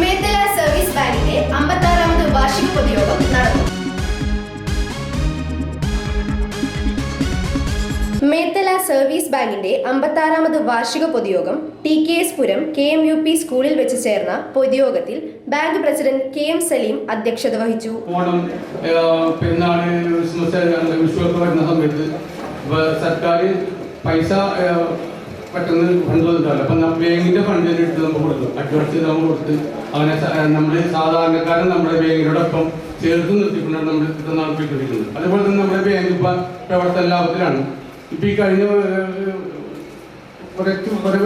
Methala service ബാങ്കിന്റെ അമ്പത്താറാമത് വാർഷിക പൊതുയോഗം നടന്നു. മേത്തല സർവീസ് ബാങ്കിന്റെ അമ്പത്താറാമത് വാർഷിക പൊതുയോഗം T K S Puram K M U P സ്കൂളിൽ വെച്ച് ചേർന്ന പൊതുയോഗത്തിൽ bank president K M Salim അധ്യക്ഷത വഹിച്ചു. ഓണം സർക്കാർ പൈസ പെട്ടെന്ന് ഫണ്ട് വന്നിട്ടില്ല അപ്പൊ ബാങ്കിന്റെ ഫണ്ട് എടുത്ത് നമ്മൾ കൊടുക്കും. അഡ്വാൻസ് ചെയ്ത് നമ്മൾ കൊടുത്ത് അവനെ നമ്മൾ സാധാരണക്കാരൻ നമ്മുടെ ബാങ്കിനോടൊപ്പം ചേർത്ത് നിർത്തിക്കൊണ്ടാണ് നമ്മൾ ഇത് നടത്തിക്കൊണ്ടിരിക്കുന്നത് അതുപോലെ തന്നെ നമ്മുടെ ബാങ്ക് ഇപ്പൊ പ്രവർത്തന ലാഭത്തിലാണ്. ഇപ്പൊ ഈ കഴിഞ്ഞ കുറച്ച് കുറേ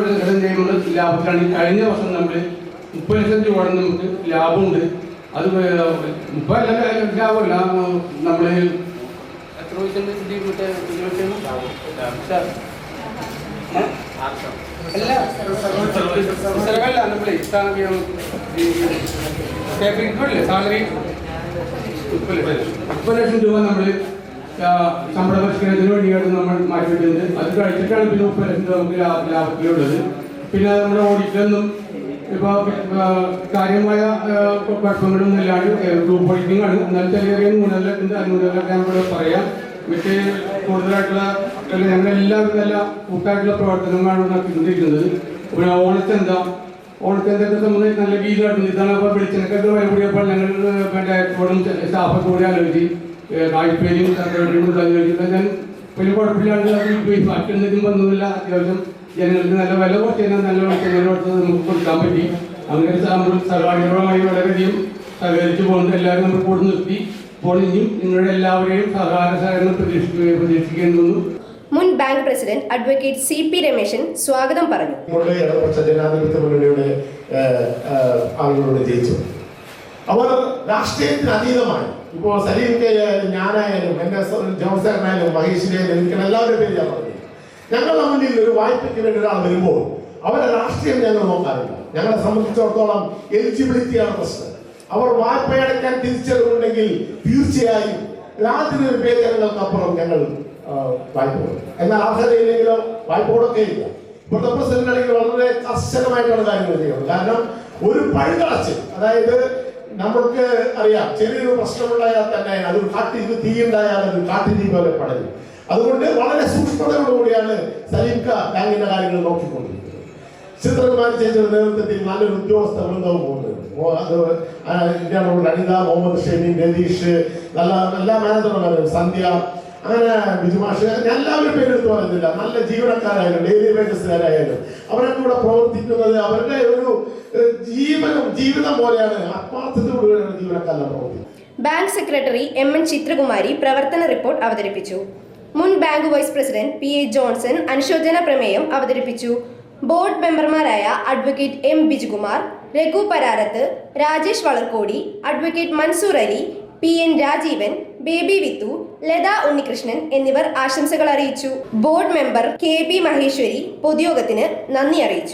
ചെയ്യുമ്പോൾ ലാഭത്തിലാണ്. ഈ കഴിഞ്ഞ വർഷം നമ്മൾ മുപ്പത് ലക്ഷം രൂപ നമുക്ക് ലാഭമുണ്ട്. അത് മുപ്പത് ലാഭമല്ല. നമ്മൾ എത്ര അല്ല നമ്മളെ സാലറി മുപ്പത് ലക്ഷം ലക്ഷം രൂപ നമ്മൾ ശമ്പള പരിഷ്കരണത്തിന് വേണ്ടിയാണ് നമ്മൾ മാറ്റിവിടുന്നത് അത് കഴിച്ചിട്ടാണ് പിന്നെ മുപ്പത് ലക്ഷം രൂപ നമുക്ക് ലാഭ- ലാഭത്തിലുള്ളത് പിന്നെ നമ്മുടെ ഓഡിറ്റൊന്നും ഇപ്പൊ കാര്യമായ കുഴപ്പങ്ങളൊന്നും ഇല്ലാണ്ട് ഗ്രൂപ്പ് ഓഡിറ്റിംഗ് ആണ് എന്നാൽ ചെറിയ ചെറിയ ആ ന്യൂനതകളൊക്കെ നമുക്ക് പറയാം മറ്റേ കൂടുതലായിട്ടുള്ള അല്ല, ഞങ്ങളെല്ലാം നല്ല കൂട്ടായിട്ടുള്ള പ്രവർത്തനങ്ങളാണ് നടത്തിക്കൊണ്ടിരിക്കുന്നത്. പിന്നെ ഓണച്ചന്ത ഓണച്ചന്തത്തെ സംബന്ധിച്ച് നല്ല രീതിയിലാണ് ഇതാണ് അപ്പോൾ വെളിച്ചെണ്ണക്കൊക്കെ വില കൂടിയപ്പോൾ ഞങ്ങൾ ഡയറക്ടറോടും സ്റ്റാഫൊക്കെ കൂടി ആലോചിച്ച് കായ്പേരിയും സർക്കാരും ആലോചിച്ചിട്ട് ഞാൻ വലിയ കുഴപ്പമില്ലാണ്ട് ബാക്കി എന്തെങ്കിലും വന്നതല്ല അത്യാവശ്യം ജനങ്ങൾക്ക് നല്ല വില കുറച്ച് തന്നെ നല്ല കൊടുത്ത് നമുക്ക് കൊടുക്കാൻ പറ്റി. അങ്ങനെ നമ്മൾ സർക്കാരിനോടുമായി വളരെയധികം സഹകരിച്ചു പോകുന്നത് എല്ലാവരും നമ്മൾ കൂടെ നിർത്തി. അപ്പോൾ ഇനിയും നിങ്ങളുടെ എല്ലാവരെയും സഹകാര സഹകരണം പ്രതീക്ഷിക്കുക പ്രതീക്ഷിക്കുന്നു മുൻ bank president advocate C P Rameshan സ്വാഗതം പറഞ്ഞു. ജനാധിപത്യ മുന്നണിയുടെ അവർ രാഷ്ട്രീയത്തിന് അതീതമായി. ഇപ്പോൾ സലീം ആയാലും ഞാനായാലും എന്റെ ജോൺസേനായാലും മഹേഷിനായാലും എനിക്ക് എല്ലാവരുടെ പേര് ഞാൻ പറഞ്ഞു. ഞങ്ങളുടെ മുന്നിൽ ഒരു വായ്പയ്ക്ക് വേണ്ടി ഒരാൾ വരുമ്പോൾ അവരെ രാഷ്ട്രീയം ഞങ്ങൾ നോക്കാറില്ല. ഞങ്ങളെ സംബന്ധിച്ചിടത്തോളം എലിജിബിലിറ്റിയാണ് പ്രശ്നം. അവർ വായ്പ അടയ്ക്കാൻ തിരിച്ചറിവുണ്ടെങ്കിൽ തീർച്ചയായും യാതൊരു വിവേചനങ്ങൾക്കപ്പുറം ഞങ്ങൾ വായ്പ എന്നാൽ അർഹതയില്ലെങ്കിലോ വായ്പ കൊടുക്കുകയില്ല ഇപ്പോഴത്തെ പ്രസിഡന്റ് ആണെങ്കിൽ വളരെ കർശനമായിട്ടുള്ള കാര്യങ്ങൾ ചെയ്യുന്നത് കാരണം ഒരു പഴുതടച്ച് അതായത് നമ്മൾക്ക് അറിയാം ചെറിയൊരു പ്രശ്നമുണ്ടായാൽ തന്നെ അത് കാട്ടി തീയുണ്ടായാൽ അത് കാട്ടുതീ പോലെ പടരും. അതുകൊണ്ട് വളരെ സൂക്ഷ്മതയോടുകൂടിയാണ് സലീംക ബാങ്കിന്റെ കാര്യങ്ങൾ നോക്കിക്കൊണ്ടിരിക്കുന്നത്. ചിത്രകുമാരി ചേച്ചിയുടെ നേതൃത്വത്തിൽ നല്ലൊരു ഉദ്യോഗസ്ഥ വൃന്ദവും പോകുന്നുണ്ട് അനിത മുഹമ്മദ് ഷെമി രതീഷ് നല്ല എല്ലാ മാനേജർമാരും സന്ധ്യ അങ്ങനെ ബിജുമാഷ് ഞാൻ എല്ലാവരും പേരെടുത്ത് പറയുന്നില്ല നല്ല ജീവനക്കാരായാലും ഡെയിലി വേജസ്കാരായാലും അവരൊക്കെ കൂടെ പ്രവർത്തിക്കുന്നത് അവരുടെ ഒരു ജീവനം ജീവിതം പോലെയാണ്. ആത്മാർത്ഥതയോടുകൂടിയാണ് ജീവനക്കാരുടെ പ്രവർത്തിക്കുന്നത് bank secretary M N Chithrakumari പ്രവർത്തന റിപ്പോർട്ട് അവതരിപ്പിച്ചു. മുൻ bank vice president P A Johnson അനുശോചന പ്രമേയം അവതരിപ്പിച്ചു. ബോർഡ് മെമ്പർമാരായ advocate M Bijukumar Raghu Pararath Rajesh Valarkodi advocate Mansoor Ali P N Rajeevan Baby Vithu Latha Unnikrishnan എന്നിവർ ആശംസകൾ അറിയിച്ചു. Board member K B Maheshwari പൊതുയോഗത്തിന് നന്ദി അറിയിച്ചു.